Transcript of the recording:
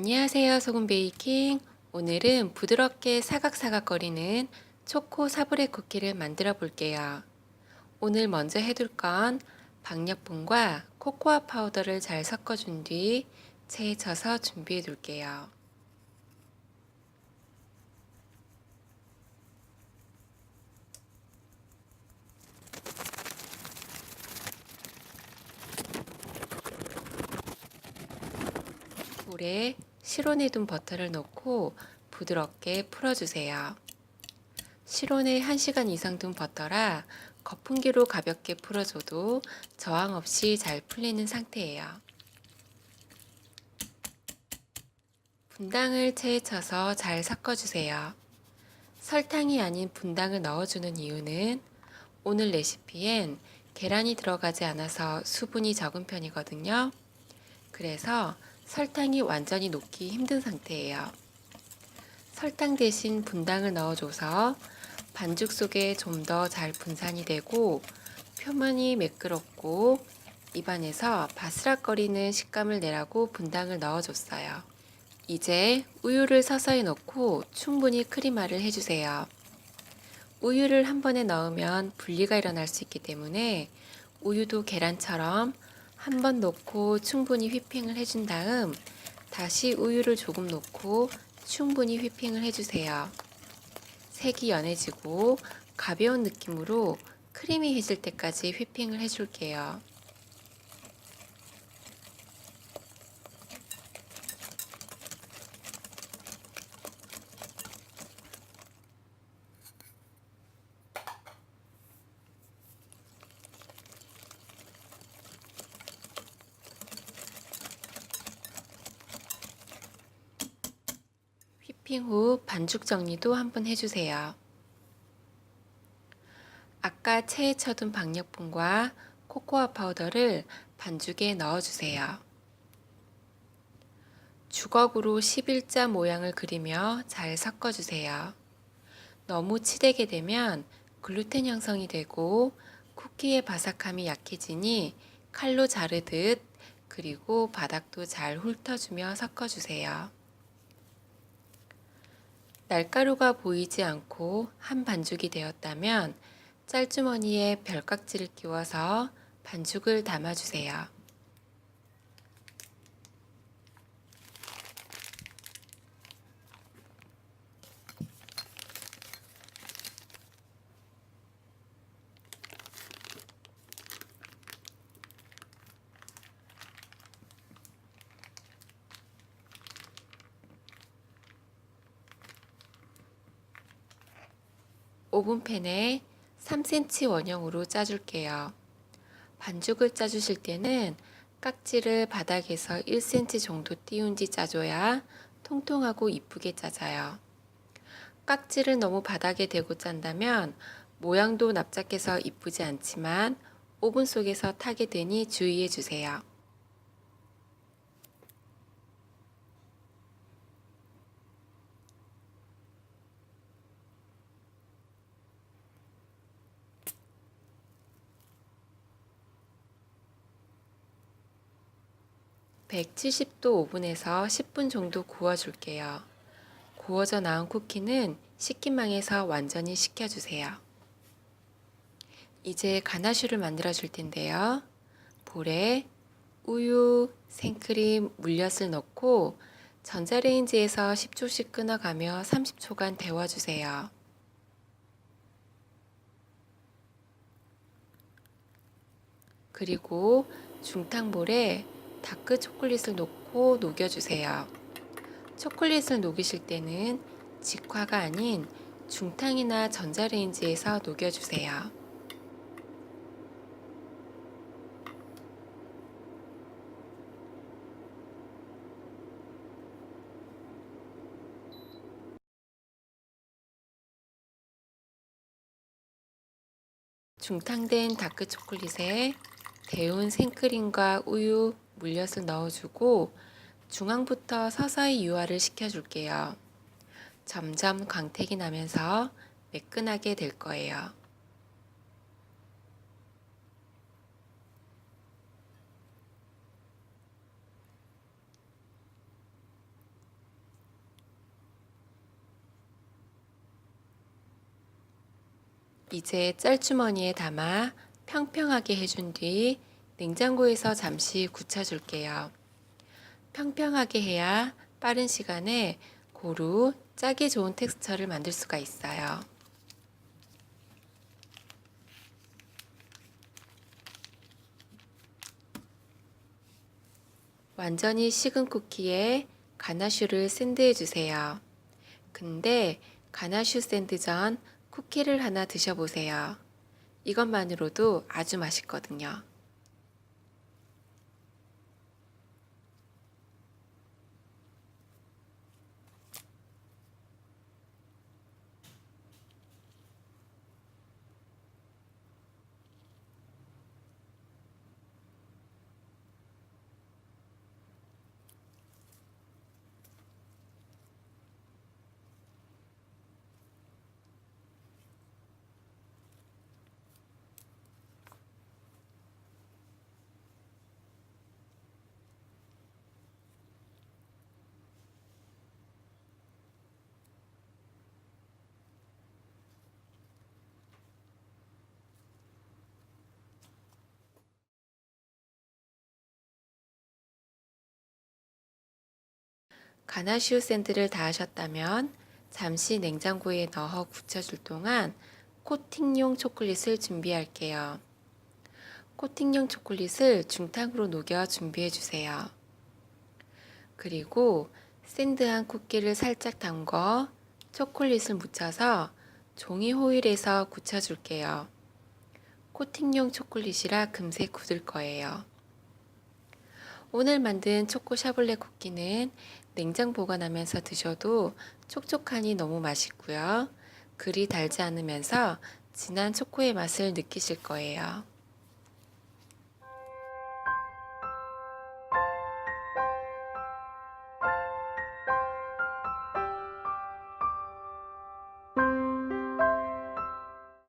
안녕하세요. 소금 베이킹. 오늘은 부드럽게 사각사각거리는 초코 사브레 쿠키를 만들어 볼게요. 오늘 먼저 해둘 건 박력분과 코코아 파우더를 잘 섞어준 뒤 체에 쳐서 준비해 둘게요. 볼에 실온에 둔 버터를 넣고 부드럽게 풀어주세요. 실온에 1시간 이상 둔 버터라 거품기로 가볍게 풀어줘도 저항 없이 잘 풀리는 상태예요. 분당을 체에 쳐서 잘 섞어주세요. 설탕이 아닌 분당을 넣어주는 이유는 오늘 레시피엔 계란이 들어가지 않아서 수분이 적은 편이거든요. 그래서 설탕이 완전히 녹기 힘든 상태예요. 설탕 대신 분당을 넣어줘서 반죽 속에 좀 더 잘 분산이 되고 표면이 매끄럽고 입안에서 바스락거리는 식감을 내라고 분당을 넣어줬어요. 이제 우유를 서서히 넣고 충분히 크림화를 해주세요. 우유를 한 번에 넣으면 분리가 일어날 수 있기 때문에 우유도 계란처럼 한 번 넣고 충분히 휘핑을 해준 다음 다시 우유를 조금 넣고 충분히 휘핑을 해주세요. 색이 연해지고 가벼운 느낌으로 크리미해질 때까지 휘핑을 해줄게요. 휘핑 후 반죽 정리도 한번 해주세요. 아까 체에 쳐둔 박력분과 코코아 파우더를 반죽에 넣어주세요. 주걱으로 11자 모양을 그리며 잘 섞어주세요. 너무 치대게 되면 글루텐 형성이 되고 쿠키의 바삭함이 약해지니 칼로 자르듯 그리고 바닥도 잘 훑어주며 섞어주세요. 날가루가 보이지 않고 한 반죽이 되었다면 짤주머니에 별깍지를 끼워서 반죽을 담아주세요. 오븐팬에 3cm 원형으로 짜줄게요. 반죽을 짜주실 때는 깍지를 바닥에서 1cm 정도 띄운 뒤 짜줘야 통통하고 이쁘게 짜져요. 깍지를 너무 바닥에 대고 짠다면 모양도 납작해서 이쁘지 않지만 오븐 속에서 타게 되니 주의해 주세요. (170도) 오븐에서 (10분) 정도 구워줄게요. 구워져 나온 쿠키는 식기망에서 완전히 식혀주세요. 이제 가나슈를 만들어 줄 텐데요. 볼에 우유, 생크림, 물엿을 넣고 전자레인지에서 10초씩 끊어가며 30초간 데워주세요. 그리고 중탕볼에 다크 초콜릿을 넣고 녹여주세요. 초콜릿을 녹이실 때는 직화가 아닌 중탕이나 전자레인지에서 녹여주세요. 중탕된 다크 초콜릿에 데운 생크림과 우유, 물엿을 넣어주고 중앙부터 서서히 유화를 시켜줄게요. 점점 광택이 나면서 매끈하게 될 거예요. 이제 짤주머니에 담아 평평하게 해준 뒤 냉장고에서 잠시 굳혀줄게요. 평평하게 해야 빠른 시간에 고루 짜기 좋은 텍스처를 만들 수가 있어요. 완전히 식은 쿠키에 가나슈를 샌드해 주세요. 근데 가나슈 샌드 전 쿠키를 하나 드셔보세요. 이것만으로도 아주 맛있거든요. 가나슈 샌드를 다 하셨다면 잠시 냉장고에 넣어 굳혀줄 동안 코팅용 초콜릿을 준비할게요. 코팅용 초콜릿을 중탕으로 녹여 준비해 주세요. 그리고 샌드한 쿠키를 살짝 담궈 초콜릿을 묻혀서 종이 호일에서 굳혀줄게요. 코팅용 초콜릿이라 금세 굳을 거예요. 오늘 만든 초코 샤블레 쿠키는 냉장 보관하면서 드셔도 촉촉하니 너무 맛있고요. 그리 달지 않으면서 진한 초코의 맛을 느끼실 거예요.